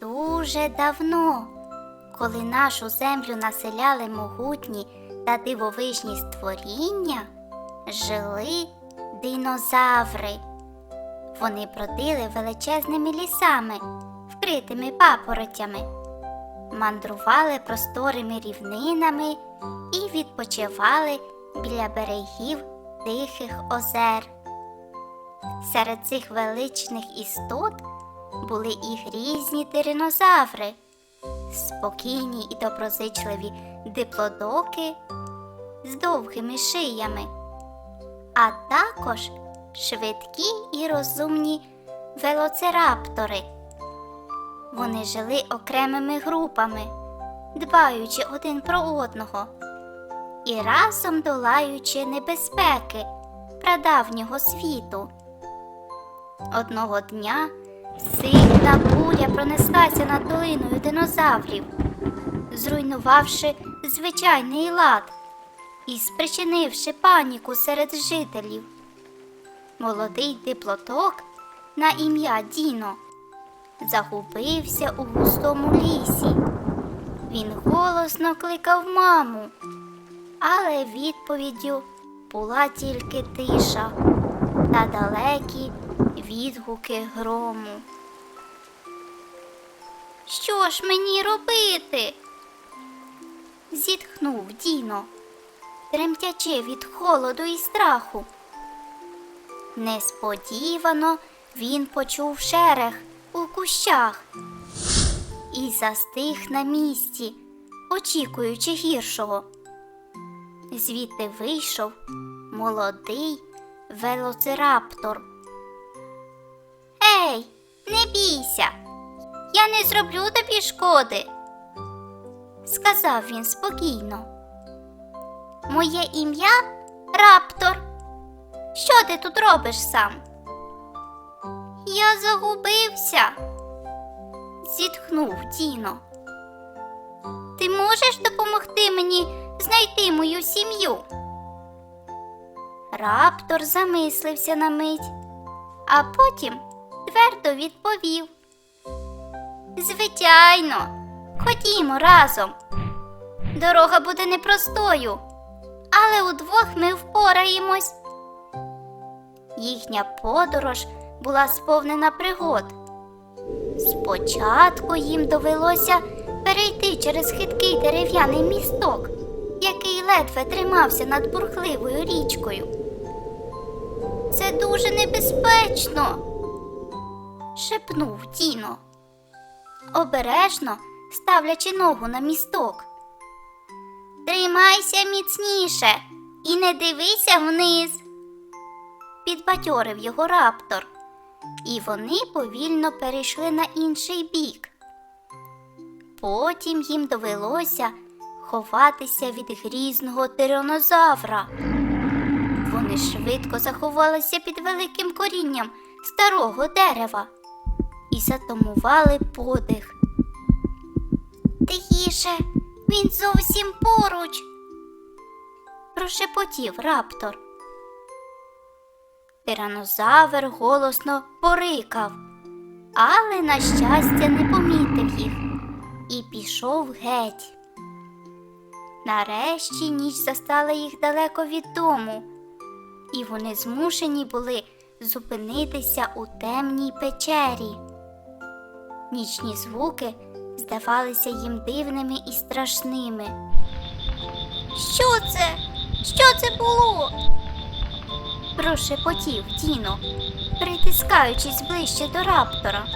Дуже давно, коли нашу землю населяли могутні та дивовижні створіння, жили динозаври. Вони бродили величезними лісами, вкритими папоротями, мандрували просторими рівнинами і відпочивали біля берегів тихих озер. Серед цих величних істот були і грізні тиринозаври, спокійні і доброзичливі диплодоки з довгими шиями, а також швидкі і розумні велоцираптори. Вони жили окремими групами, дбаючи один про одного і разом долаючи небезпеки прадавнього світу. Одного дня Сильна буря пронеслася над долиною динозаврів, зруйнувавши звичайний лад і спричинивши паніку серед жителів. Молодий диплоток на ім'я Діно загубився у густому лісі. Він голосно кликав маму, але відповіддю була тільки тиша та далекі відгуки грому. Що ж мені робити? зітхнув Діно, тремтячи від холоду і страху. Несподівано він почув шерех у кущах і застиг на місці, очікуючи гіршого. Звідти вийшов молодий велоцираптор. Ей, не бійся, я не зроблю тобі шкоди, сказав він спокійно. Моє ім'я Раптор. Що ти тут робиш сам? Я загубився, зітхнув Діно. Ти можеш допомогти мені знайти мою сім'ю? Раптор замислився на мить, а потім твердо відповів. Звичайно, ходімо разом. Дорога буде непростою, але удвох ми впораємось. Їхня подорож була сповнена пригод. Спочатку їм довелося перейти через хиткий дерев'яний місток, який ледве тримався над бурхливою річкою. Це дуже небезпечно, шепнув Діно, обережно ставлячи ногу на місток. Тримайся міцніше і не дивися вниз, підбадьорив його раптор, і вони повільно перейшли на інший бік. Потім їм довелося ховатися від грізного тиранозавра. Вони швидко заховалися під великим корінням старого дерева і затамували подих. Тихіше, він зовсім поруч, прошепотів раптор. Тиранозавр голосно порикав, але, на щастя, не помітив їх і пішов геть. Нарешті ніч застала їх далеко від дому, і вони змушені були зупинитися у темній печері. Нічні звуки здавалися їм дивними і страшними. Що це? Що це було? прошепотів Діно, притискаючись ближче до раптора.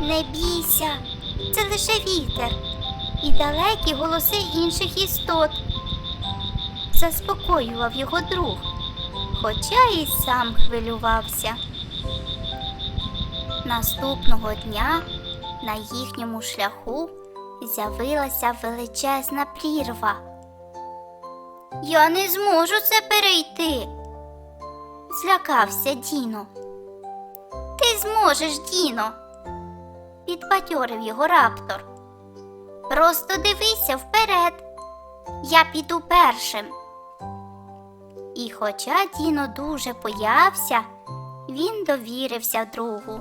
Не бійся, це лише вітер і далекі голоси інших істот. Заспокоював його друг, хоча і сам хвилювався. Наступного дня на їхньому шляху з'явилася величезна прірва. Я не зможу це перейти, злякався Діно. Ти зможеш, Діно, підбадьорив його раптор. Просто дивися вперед. Я піду першим. І хоча Діно дуже боявся, він довірився другу.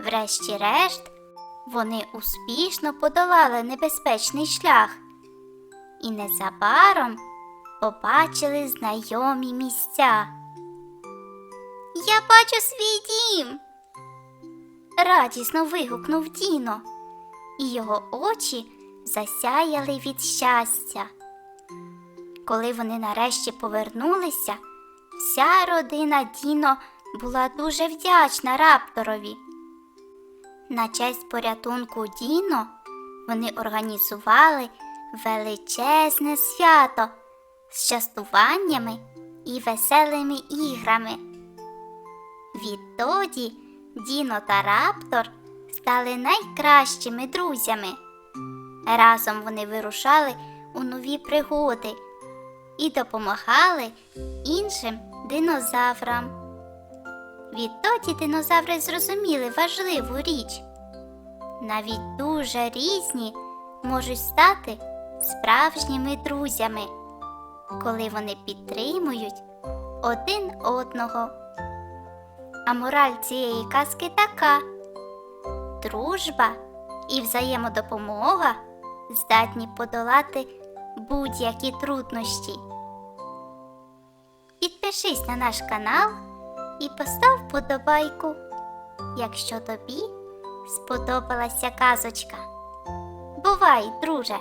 Врешті-решт, вони успішно подолали небезпечний шлях і незабаром побачили знайомі місця. Я бачу свій дім. Радісно вигукнув Діно, і його очі засяяли від щастя. Коли вони нарешті повернулися, вся родина Діно була дуже вдячна рапторові. На честь порятунку Діно вони організували величезне свято з частуваннями і веселими іграми. Відтоді Діно та Раптор стали найкращими друзями. Разом вони вирушали у нові пригоди і допомагали іншим динозаврам. Відтоді динозаври зрозуміли важливу річ. Навіть дуже різні можуть стати справжніми друзями, коли вони підтримують один одного. А мораль цієї казки така: дружба і взаємодопомога здатні подолати будь-які труднощі. Підпишись на наш канал і постав вподобайку, якщо тобі сподобалася казочка. Бувай, друже!